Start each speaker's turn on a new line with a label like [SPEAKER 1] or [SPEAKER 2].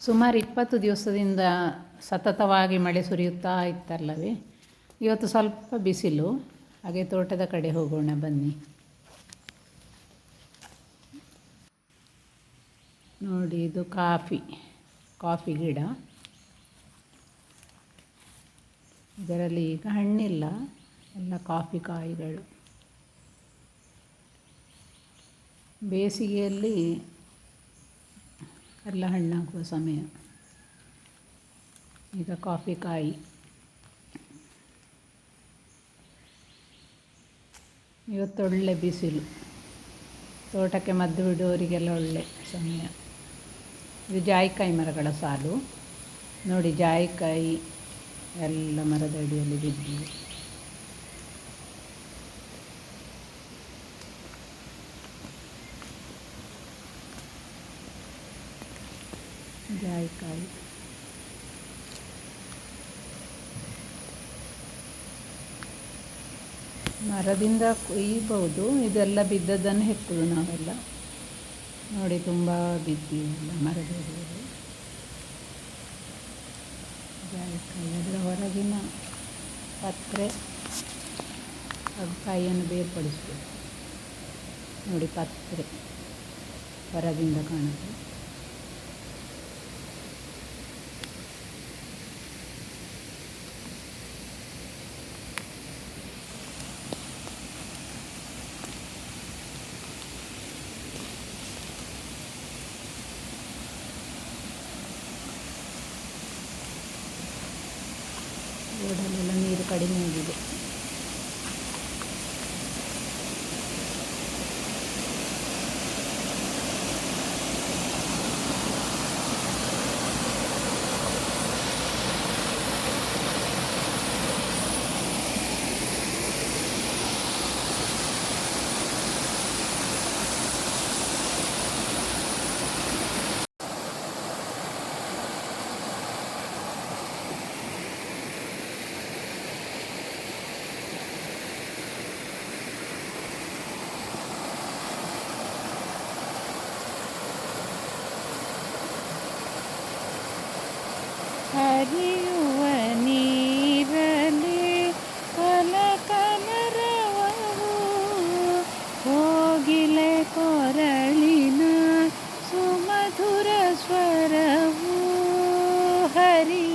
[SPEAKER 1] ಸುಮಾರು ಇಪ್ಪತ್ತು ದಿವಸದಿಂದ ಸತತವಾಗಿ ಮಳೆ ಸುರಿಯುತ್ತಾ ಇತ್ತಲ್ಲವೇ? ಇವತ್ತು ಸ್ವಲ್ಪ ಬಿಸಿಲು. ಹಾಗೆ ತೋಟದ ಕಡೆ ಹೋಗೋಣ, ಬನ್ನಿ. ನೋಡಿ, ಇದು ಕಾಫಿ ಕಾಫಿ ಗಿಡ. ಇದರಲ್ಲಿ ಈಗ ಹಣ್ಣಿಲ್ಲ, ಎಲ್ಲ ಕಾಫಿ ಕಾಯಿಗಳು. ಬೇಸಿಗೆಯಲ್ಲಿ ಎಲ್ಲ ಹಣ್ಣಾಗುವ ಸಮಯ. ಈಗ ಕಾಫಿ ಕಾಯಿ. ಇವತ್ತೊಳ್ಳೆ ಬಿಸಿಲು. ತೋಟಕ್ಕೆ ಮದ್ದು ಬಿಡುವವರಿಗೆಲ್ಲ ಒಳ್ಳೆ ಸಮಯ. ಇದು ಜಾಯಿಕಾಯಿ ಮರಗಳ ಸಾಲು. ನೋಡಿ ಜಾಯಿಕಾಯಿ ಎಲ್ಲ ಮರದ ಅಡಿಯಲ್ಲಿ ಬಿದ್ದಿವೆ ಜಾಯಿಕಾಯಿ ಮರದಿಂದ ಕೊಯ್ಯಬಹುದು, ಇದೆಲ್ಲ ಬಿದ್ದದ್ದನ್ನು ಹೆಕ್ಕುದು ನಾವೆಲ್ಲ. ನೋಡಿ, ತುಂಬ ಬಿದ್ದಿವೆಲ್ಲ ಮರದ ಜಾಯಿಕಾಯಿ ಅದರ ಹೊರಗಿನ ಪತ್ರೆ ಹಾಗೂ ಕಾಯಿಯನ್ನು ಬೇರ್ಪಡಿಸಬೇಕು. ನೋಡಿ, ಪತ್ರೆ ಹೊರಗಿಂದ ಕಾಣುತ್ತೆ. ರೋಡಲ್ಲೆಲ್ಲ ನೀರು ಕಡಿಮೆ ಆಗಿದೆ.
[SPEAKER 2] ಹರಿಯುವ ನೀರಲಿ ಹೊಲ ಕಮರವವು ಹೋಗಿಲೆ ಕೊರಳಿನ ಸುಮಧುರ ಸ್ವರವು ಹರಿ